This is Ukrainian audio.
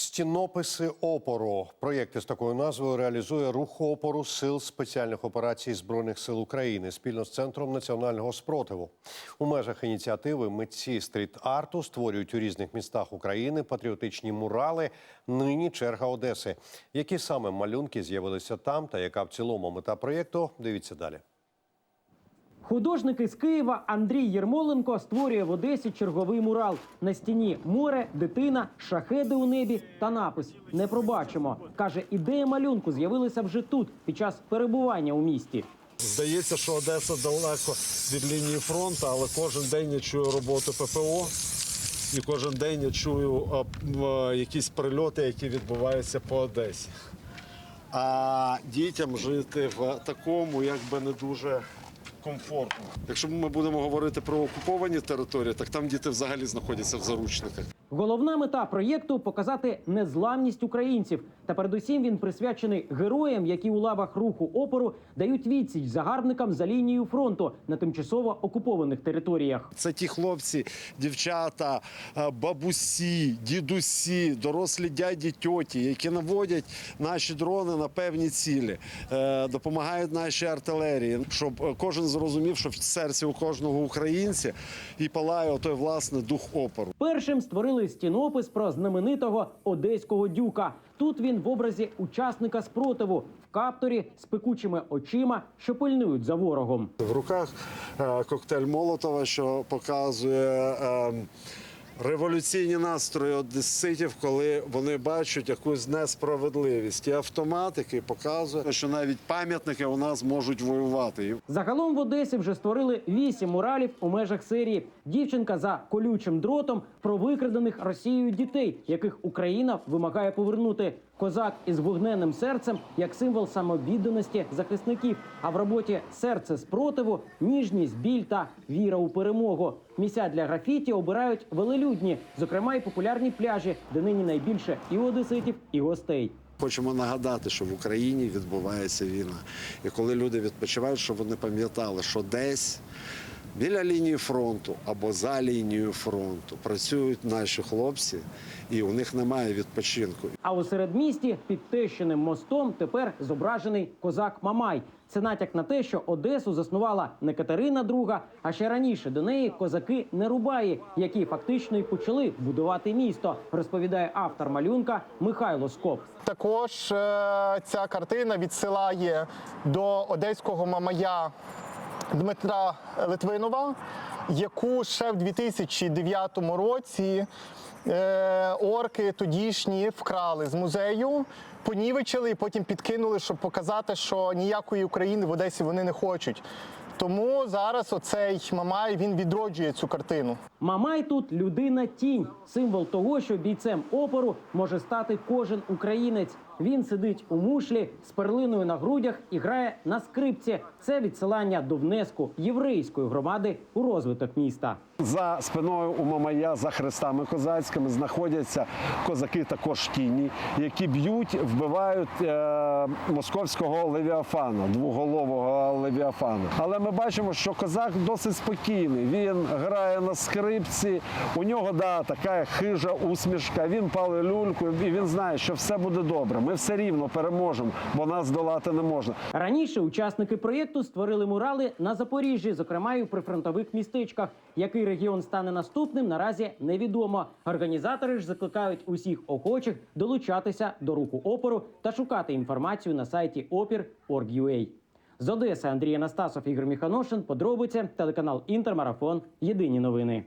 Стінописи опору. Проєкти з такою назвою реалізує рух опору сил спеціальних операцій збройних сил України спільно з центром національного спротиву. У межах ініціативи митці стріт-арту створюють у різних містах України патріотичні мурали. Нині черга Одеси. Які саме малюнки з'явилися там, та яка в цілому мета проєкту? Дивіться далі. Художник із Києва Андрій Єрмоленко створює в Одесі черговий мурал. На стіні море, дитина, шахеди у небі та напис Не пробачимо. каже, ідея малюнку з'явилася вже тут під час перебування у місті. Здається, що Одеса далеко від лінії фронту, але кожен день я чую роботу ППО. І кожен день я чую якісь прильоти, які відбуваються по Одесі. А дітям жити в такому якби не дуже комфортно. Якщо ми будемо говорити про окуповані території, так там діти взагалі знаходяться в заручниках. Головна мета проєкту показати незламність українців. Та передусім він присвячений героям, які у лавах руху опору дають відсіч загарбникам за лінією фронту на тимчасово окупованих територіях. Це ті хлопці, дівчата, е, бабусі, дідусі, дорослі дяді, тьоті, які наводять наші дрони на певні цілі, е, допомагають нашій артилерії, щоб кожен зрозумів, що в серці у кожного українця і палає той власне дух опору. Першим створили стінопис про знаменитого одеського дюка. Тут він в образі учасника спротиву в капторі з пекучими очима, що пильнують за ворогом. В руках е, коктейль Молотова, що показує. е, Революційні настрої одеситів, коли вони бачать якусь несправедливість, і автоматики показує, що навіть пам'ятники у нас можуть воювати. Загалом в Одесі вже створили вісім муралів у межах серії. Дівчинка за колючим дротом про викрадених Росією дітей, яких Україна вимагає повернути. Козак із вогненним серцем як символ самовідданості захисників. А в роботі серце спротиву, ніжність, біль та віра у перемогу. Місця для графіті обирають велелюдні, зокрема і популярні пляжі, де нині найбільше і одеситів, і гостей. Хочемо нагадати, що в Україні відбувається війна. І коли люди відпочивають, щоб вони пам'ятали, що десь біля лінії фронту або за лінією фронту працюють наші хлопці, і у них немає відпочинку. А у середмісті під Тещиним мостом тепер зображений козак Мамай. Це натяк на те, що Одесу заснувала не Катерина II, а ще раніше до неї козаки Нерубаї, які фактично й почали будувати місто, розповідає автор малюнка Михайло Скоп. Також е, ця картина відсилає до одеського мамая Дмитра Литвинова, яку ще в 2009 році е, орки тодішні вкрали з музею, понівечили і потім підкинули, щоб показати, що ніякої України в Одесі вони не хочуть. Тому зараз оцей мамай він відроджує цю картину. Мамай тут людина тінь, символ того, що бійцем опору може стати кожен українець. Він сидить у мушлі з перлиною на грудях і грає на скрипці. Це відсилання до внеску єврейської громади у розвиток міста. За спиною у Мамая за хрестами козацькими знаходяться козаки також тіні, які б'ють, вбивають е, московського левіафана, двоголового левіафана. Але ми бачимо, що козак досить спокійний. Він грає на скрипці. У нього да, така хижа усмішка. Він палить люльку, і він знає, що все буде добре. Ми все рівно переможемо, бо нас здолати не можна. Раніше учасники проєкту створили мурали на Запоріжжі, зокрема і у прифронтових містечках. Який регіон стане наступним, наразі невідомо. Організатори ж закликають усіх охочих долучатися до руху опору та шукати інформацію на сайті opir.org.ua. З Одеси Андрій Анастасов, Ігор Міханошин. Подробиці телеканал Інтермарафон. Єдині новини.